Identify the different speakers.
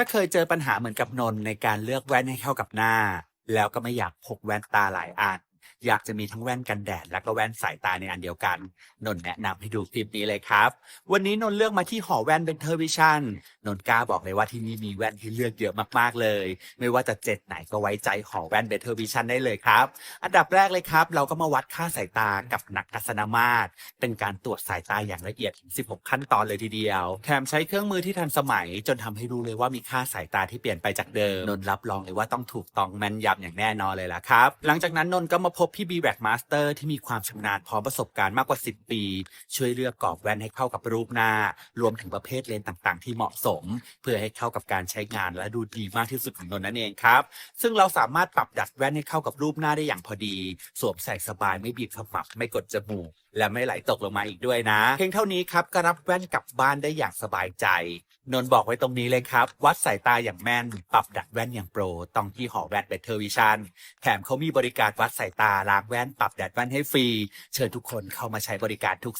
Speaker 1: ถ้าเคยเจอปัญหาเหมือนกับนนในการเลือกแว่นให้เข้ากับหน้า แล้วก็ไม่อยากพกแว่นตาหลายอัน อยากจะมีทั้งแว่นกันแดด และก็แว่นสายตาในอันเดียวกัน นนท์แนะนำให้ดูคลิปนี้เลยครับ วันนี้นนท์เลือกมาที่หอแว่นเบนเทอร์วิชันนนท์กล้าบอกเลยว่าที่นี่มีแว่นให้เลือกเยอะมากๆเลย ไม่ว่าจะเจ็ดไหนก็ไว้ใจหอแว่นเบนเทอร์วิชันได้เลยครับ อันดับแรกเลยครับ เราก็มาวัดค่าสายตากับนักทัศนมาตร เป็นการตรวจสายตาอย่างละเอียดถึง16 ขั้นตอนเลยทีเดียว แถมใช้เครื่องมือที่ทันสมัย จนทำให้รู้เลยว่ามีค่าสายตาที่เปลี่ยนไปจากเดิมนนท์รับรองเลยว่าต้องถูกต้องแม่นยำอย่างแน่นอนเลยล่ะครับ หลังจากนั้นนนก็มาพบพี่บีแบกมาสเตอร์ที่มีความชำนาญพร้อมประสบการณ์มากกว่า 10 ปี ช่วยเลือกกรอบแว่นให้เข้ากับรูปหน้า รวมถึงประเภทเลนส์ต่างๆ ที่เหมาะสม เพื่อให้เข้ากับการใช้งานและดูดีมากที่สุดของนนท์นั่นเองครับ ซึ่งเราสามารถปรับดัดแว่นให้เข้ากับรูปหน้าได้อย่างพอดี สวมใส่สบายไม่บีบขมับไม่กดจมูกและไม่ไหลตกลงมาอีกด้วยนะ เพียงเท่านี้ครับก็รับแว่นกลับบ้านได้อย่างสบายใจ นนท์บอกไว้ตรงนี้เลยครับ วัดสายตาอย่างแม่น ปรับดัดแว่นอย่างโปร ต้องที่หอแว่นเบเทอร์วิชันแถมเขามีบริการวัดสายตาล้างแว่นปรับแดดแว่นให้ฟรี เชิญทุกคนเข้ามาใช้บริการทุก